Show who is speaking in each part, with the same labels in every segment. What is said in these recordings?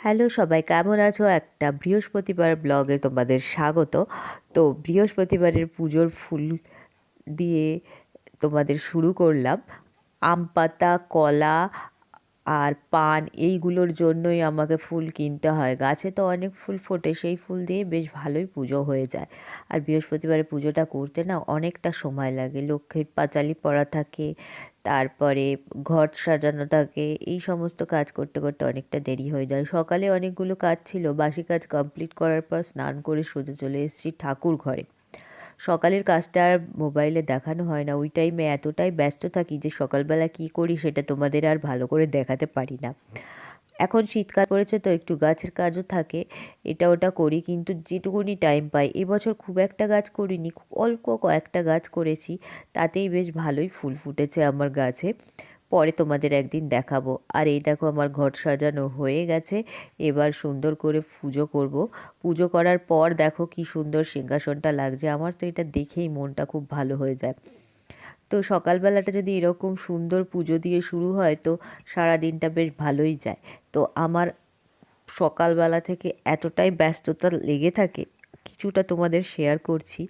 Speaker 1: Hello সবাই, কেমন আছো? একটা বৃহস্পতিবার ব্লগে তোমাদের স্বাগত। তো বৃহস্পতিবারের পুজোর ফুল দিয়ে তোমাদের শুরু করলাম। আম পাতা, কলা আর পান, এইগুলোর জন্যই আমাকে ফুল কিনতে হয়। গাছে তো অনেক ফুল ফোটে, সেই ফুল দিয়ে বেশ ভালোই পুজো হয়ে যায়। আর বৃহস্পতিবারে পুজোটা করতে না অনেকটা সময় লাগে। লক্ষ্মীর পাঁচালি পড়া থাকে তারপরে ঘর সাজানো থাকে, এই সমস্ত কাজ করতে করতে অনেকটা দেরি হয়ে যায়। সকালে অনেকগুলো কাজ ছিল, বাসি কাজ কমপ্লিট করার পর স্নান করে সোজা চলে এসেছি ঠাকুর ঘরে। সকালের কাজটা আর মোবাইলে দেখানো হয় না, ওই টাইমে এতটাই ব্যস্ত থাকি যে সকালবেলা কি করি সেটা তোমাদের আর ভালো করে দেখাতে পারি না। এখন শীতকাল পড়েছে তো একটু গাছের কাজও থাকে, এটা ওটা করি কিন্তু যেটুকুনি টাইম পাই। এবছর খুব একটা গাছ করিনি, খুব অল্প কয়েকটা গাছ করেছি, তাতেই বেশ ভালোই ফুল ফুটেছে আমার গাছে। পরে তোমাদের একদিন দেখাবো। আর এই দেখো আমার ঘর সাজানো হয়ে গেছে, এবার সুন্দর করে পুজো করব। পুজো করার পর দেখো কি সুন্দর সিংহাসনটা লাগছে, আমার তো এটা দেখেই মনটা খুব ভালো হয়ে যায়। তো সকালবেলাটা যদি এরকম সুন্দর পুজো দিয়ে শুরু হয়, তো সারা দিনটা বেশ ভালোই যায়। তো আমার সকালবেলা থেকে এতটাই ব্যস্ততা লেগে থাকে, কিছুটা তোমাদের শেয়ার করছি,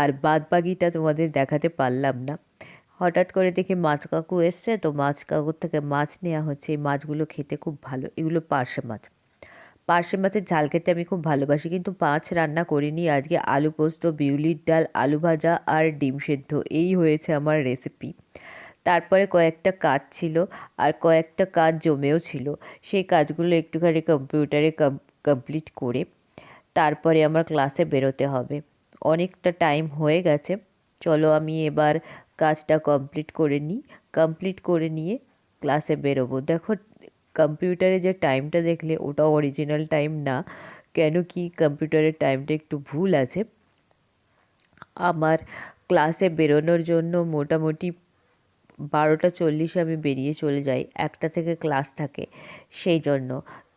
Speaker 1: আর বাদ বাকিটা তোমাদের দেখাতে পারলাম না। হঠাৎ করে দেখি মাছ কাকু এসছে, তো মাছ কাকুর থেকে মাছ নেওয়া হচ্ছে। এই মাছগুলো খেতে খুব ভালো, এগুলো পার্শে মাছ। পার্শে মাছের ঝাল খেতে আমি খুব ভালোবাসি, কিন্তু মাছ রান্না করিনি। আজকে আলু পোস্ত, বিউলির ডাল, আলু ভাজা আর ডিম সেদ্ধ। এই হয়েছে আমার রেসিপি তারপরে কয়েকটা কাজ ছিল আর কয়েকটা কাজ জমেও ছিল। সেই কাজগুলো একটুখানি কম্পিউটারে কমপ্লিট করে তারপরে আমার ক্লাসে বেরোতে হবে। অনেকটা টাইম হয়ে গেছে। চলো আমি এবার কাজটা কমপ্লিট করে নিই। কমপ্লিট করে নিয়ে ক্লাসে বেরোবো। দেখো কম্পিউটারে যে টাইমটা দেখলে ওটা অরিজিনাল টাইম না, কেন কি কম্পিউটারের টাইমটা একটু ভুল আছে। আমার ক্লাসে বেরোনোর জন্য মোটামুটি বারোটা চল্লিশে আমি বেরিয়ে চলে যাই, একটা থেকে ক্লাস থাকে সেই জন্য।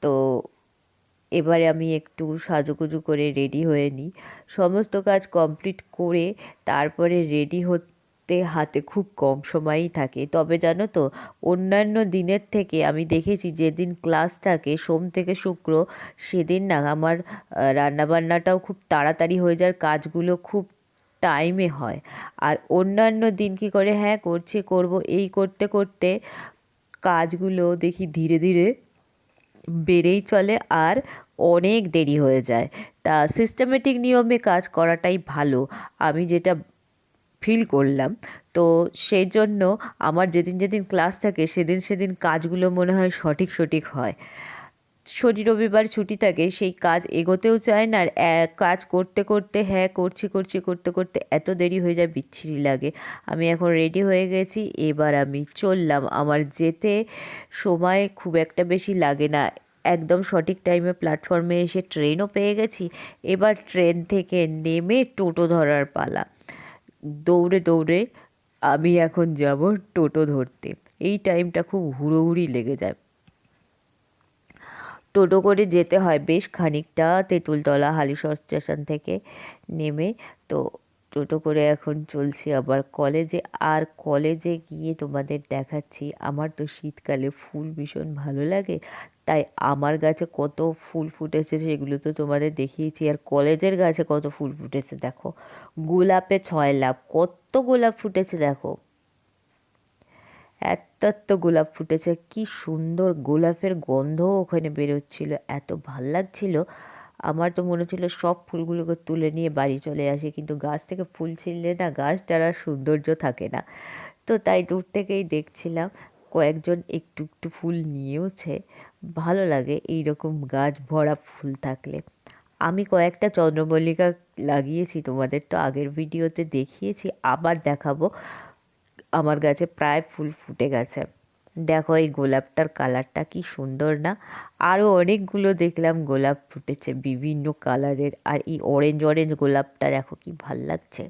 Speaker 1: তো এবারে আমি একটু সাজুগুজু করে রেডি হয়ে নিই। সমস্ত কাজ কমপ্লিট করে তারপরে রেডি হতে করতে হাতে খুব কম সময়ই থাকে। তবে জানো তো, অন্যান্য দিনের থেকে আমি দেখেছি যেদিন ক্লাস থাকে, সোম থেকে শুক্র, সেদিন না আমার রান্নাবান্নাটাও খুব তাড়াতাড়ি হয়ে যায় কাজগুলো খুব টাইমে হয়। আর অন্যান্য দিন কী করে হ্যাঁ করছে, করব, এই করতে করতে কাজগুলো দেখি ধীরে ধীরে বেড়েই চলে আর অনেক দেরি হয়ে যায়। তা সিস্টেমেটিক নিয়মে কাজ করাটাই ভালো। আমি যেটা ফিল করলাম। তো সেই জন্য আমার যেদিন যেদিন ক্লাস থাকে, সেদিন সেদিন কাজগুলো মনে হয় সঠিক সঠিক হয়। শনি রবিবার ছুটি থাকে, সেই কাজ এগোতেও চায় না, আর কাজ করতে করতে হ্যাঁ করছি করছি, করতে করতে এত দেরি হয়ে যায়, বিচ্ছিরি লাগে। আমি এখন রেডি হয়ে গেছি, এবার আমি চললাম। আমার যেতে সময় খুব একটা বেশি লাগে না। একদম সঠিক টাইমে প্ল্যাটফর্মে এসে ট্রেনও পেয়ে গেছি। এবার ট্রেন থেকে নেমে টোটো ধরার পালা। দৌড়ে দৌড়ে আমি এখন যাব টোটো ধরতে। এই টাইমটা খুব হুড়োহুড়ি লেগে যায়। টোটো করে যেতে হয় বেশ খানিকটা তেঁতুলতলা হালিশহর স্টেশন থেকে নেমে। তো টোটো করে এখন চলছি আবার কলেজে আর কলেজে গিয়ে তোমাদের দেখাচ্ছি, আমার তো শীতকালে ফুল ভীষণ ভালো লাগে। তাই আমার গাছে কত ফুল ফুটেছে সেগুলো তো তোমাদের দেখিয়েছি। আর কলেজের গাছে কত ফুল ফুটেছে দেখো। গোলাপে ছয় লাভ কত গোলাপ ফুটেছে দেখো। এত এত গোলাপ ফুটেছে, কি সুন্দর গোলাপের গন্ধ ওখানে বেরোচ্ছিল, এত ভালো লাগছিল। আমার তো মনে হচ্ছিল সব ফুলগুলোকে তুলে নিয়ে বাড়ি চলে আসি, কিন্তু গাছ থেকে ফুল ছিঁড়লে না গাছটার আর সৌন্দর্য থাকে না। তো তাই দূর থেকেই দেখছিলাম। কয়েকজন একটু একটু ফুল নিয়েওছে। ভালো লাগে এই রকম গাছ ভরা ফুল থাকলে। আমি কয়েকটা চন্দ্রমল্লিকা লাগিয়েছি, তোমাদের তো আগের ভিডিওতে দেখিয়েছি। আবার দেখাবো। আমার গাছে প্রায় ফুল ফুটে গেছে। দেখো এই গোলাপটার কালারটা কি সুন্দর না? আরও অনেকগুলো দেখলাম গোলাপ ফুটেছে বিভিন্ন কালারের। আর এই অরেঞ্জ অরেঞ্জ গোলাপটা দেখো কি ভালো লাগছে।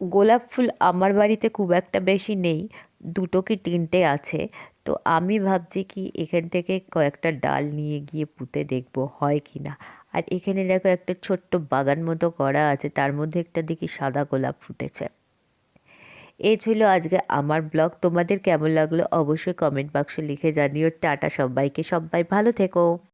Speaker 1: গোলাপ ফুল আমার বাড়িতে খুব একটা বেশি নেই, দুটো কি তিনটে আছে। তো আমি ভাবছি কি এখান থেকে কয়েকটা ডাল নিয়ে গিয়ে পুঁতে দেখব, হয় কি না? আর এখানে দেখো একটা ছোট্ট বাগান মতো করা আছে, তার মধ্যে একটা দেখি সাদা গোলাপ ফুটেছে। এ ছিল আজকে আমার ব্লগ, তোমাদের কেমন লাগল অবশ্যই কমেন্ট বাক্সে লিখে জানিও। টাটা সবাইকে, সবাই ভালো থেকো।